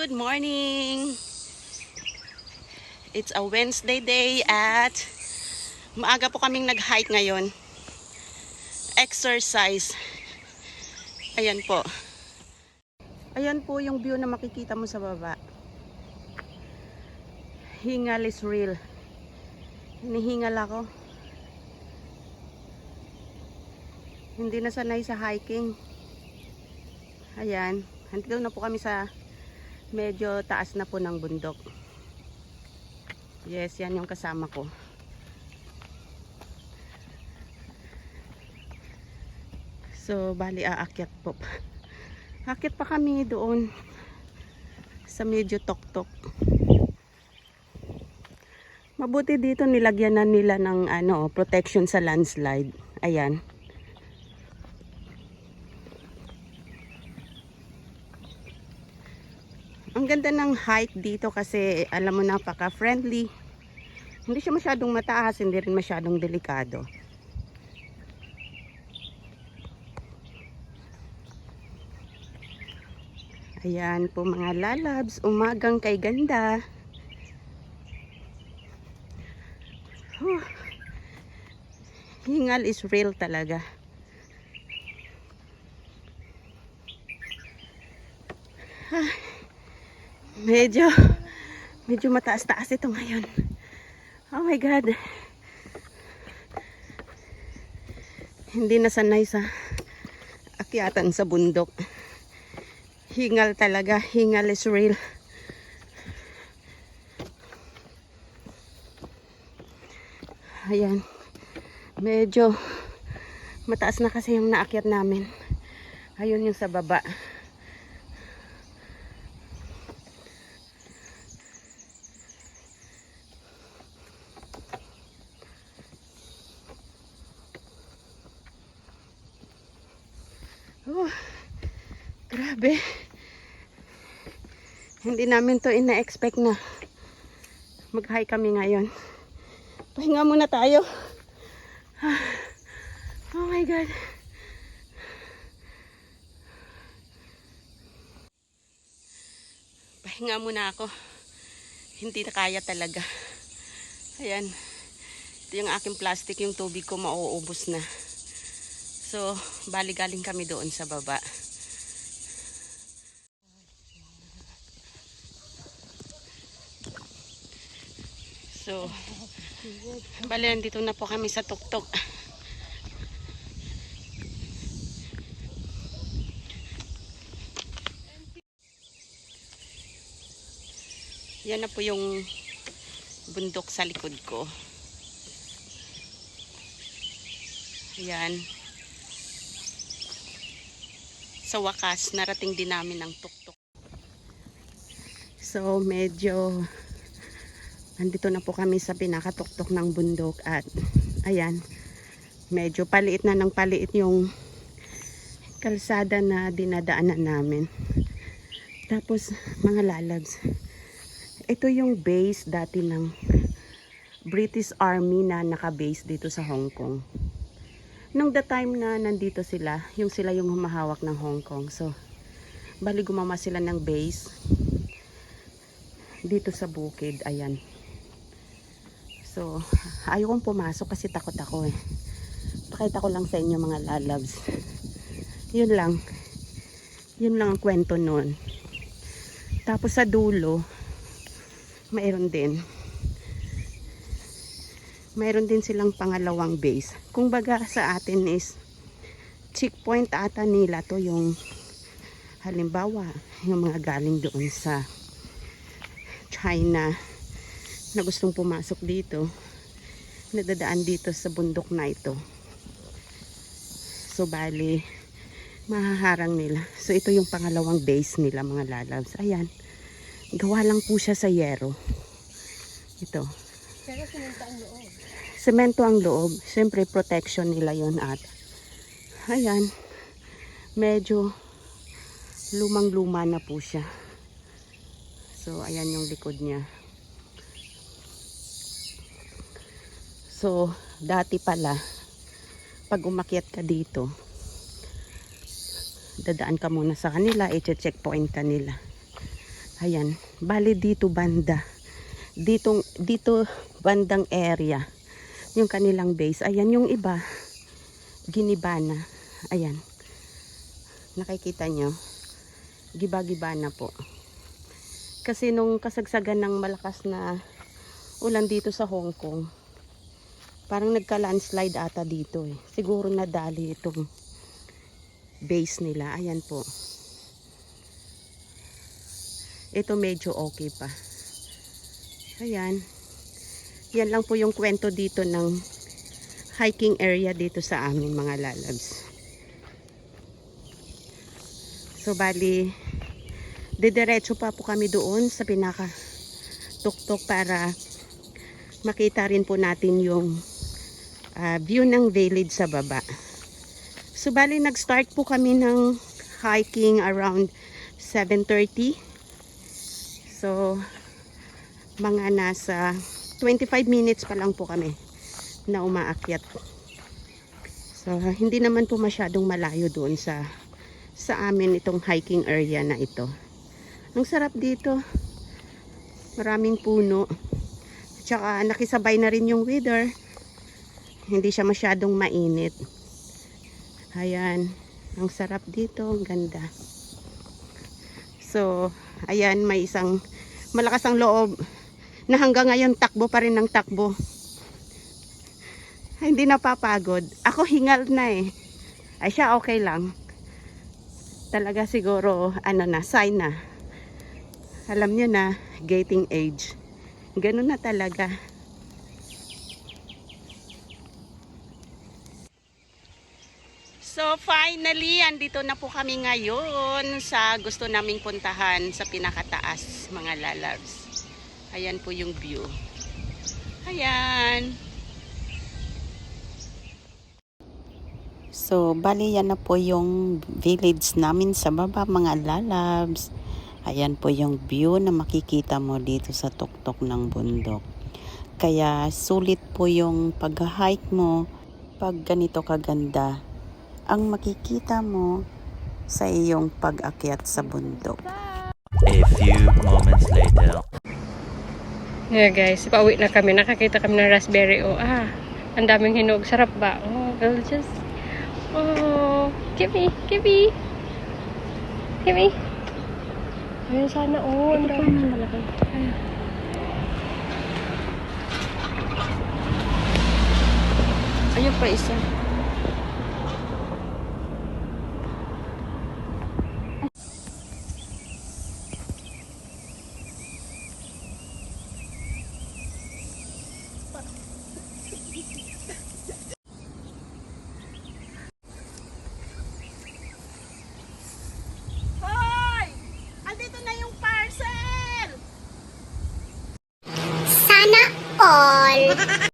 good morning! It's a Wednesday day at maaga po kaming nag-hike ngayon. Exercise. Ayan po. Ayan po yung view na makikita mo sa baba. Hingal is real. Hinihingal ako. Hindi na sanay sa hiking. Ayan. Nandito na po kami sa medyo taas na po ng bundok. Yes, yan yung kasama ko. So, bali aakyat po. Aakyat pa kami doon sa medyo tok-tok. Mabuti dito nilagyan na nila ng ano, protection sa landslide. Ayan. Ang ganda ng hike dito kasi alam mo napaka-friendly. Hindi siya masyadong mataas, hindi rin masyadong delikado. Ayan po mga lalabs, umagang kay ganda. Huh. Hingal is real talaga. Medyo, medyo mataas-taas ito ngayon. Oh my God. Hindi na sanay sa akyatan sa bundok. Hingal talaga. Hingal is real. Ayan. Medyo mataas na kasi yung naakyat namin. Ayun yung sa baba. Oh, grabe. Hindi namin to ina-expect na mag-hike kami ngayon. Pahinga muna tayo. Ah, Oh my God. Pahinga muna ako. Hindi na kaya talaga. Ayan. Ito yung aking plastic, yung tubig ko mauubos na. So, bali galing kami doon sa baba. So, bali nandito na po kami sa tuktok. Yan na po yung bundok sa likod ko. Ayan. Sa wakas, narating din namin ang tuktok. So, medyo andito na po kami sa pinakatuktok ng bundok at ayan, medyo paliit na ng paliit yung kalsada na dinadaanan namin. Tapos, mga lalabs, ito yung base dati ng British Army na naka-base dito sa Hong Kong. Nung the time na nandito sila, yung sila yung humahawak ng Hong Kong. So, bali gumama sila ng base dito sa bukid. Ayan. So, ayaw kong pumasok kasi takot ako eh. Pakita ko lang sa inyo mga lalabs. Yun lang. Yun lang ang kwento nun. Tapos sa dulo, mayroon din. Mayroon din silang pangalawang base. Kung baga sa atin is checkpoint ata nila to yung halimbawa yung mga galing doon sa China na gustong pumasok dito nadadaan dito sa bundok na ito. So bali mahaharang nila. So ito yung pangalawang base nila mga lalabs. Ayan gawa lang po siya sa yero. Ito. Pero sinunta ang loob. semento ang loob. Syempre protection nila yon at ayan medyo lumang luma na po siya. So ayan yung likod niya so dati pala pag umakyat ka dito dadaan ka muna sa kanila i-checkpoint ka nila Ayan, bali dito banda. Dito, dito bandang area. Yung kanilang base. Ayan, yung iba, ginibana. Ayan. Nakikita nyo? Giba-giba na po. Kasi nung kasagsagan ng malakas na ulan dito sa Hong Kong, parang nagka-landslide ata dito eh. Siguro nadali itong base nila. Ayan po. Ito medyo okay pa. Ayan. Yan lang po yung kwento dito ng hiking area dito sa amin mga lalabs. So bali, didiretso pa po kami doon sa pinaka tuktok para makita rin po natin yung ah, view ng village sa baba. So bali nag-start po kami ng hiking around 7.30. So mga nasa 25 minutes pa lang po kami na umaakyat. So hindi naman po masyadong malayo doon sa sa amin itong hiking area na ito. Ang sarap dito. Maraming puno. Tsaka nakisabay na rin yung weather. Hindi siya masyadong mainit. Ayan. Ang sarap dito. Ang ganda. So, ayan, may isang malakas ang loob na hanggang ngayon takbo pa rin ng takbo. Ay, hindi napapagod. Ako hingal na eh. Ay siya okay lang. Talaga siguro, ano na, sign na. Alam niyo na, gating age. Ganun na talaga. So finally, andito na po kami ngayon sa gusto naming puntahan sa pinakataas mga lalabs. Ayan po yung view. Ayan. So, bali yan na po yung village namin sa baba mga lalabs. Ayan po yung view na makikita mo dito sa tuktok ng bundok. Kaya sulit po yung pag-hike mo pag ganito kaganda ang makikita mo sa iyong pag-akyat sa bundok. A few moments later. Yeah guys, pauwi na kami. Nakakita kami ng raspberry. Oh, ah, ang daming hinog. Sarap ba? Oh, gorgeous. Oh, Kibi, Kibi. Kibi. Ayun sana. Oh, ang dami. malaki. Ayun pa isa. Hoy! Andito na yung all.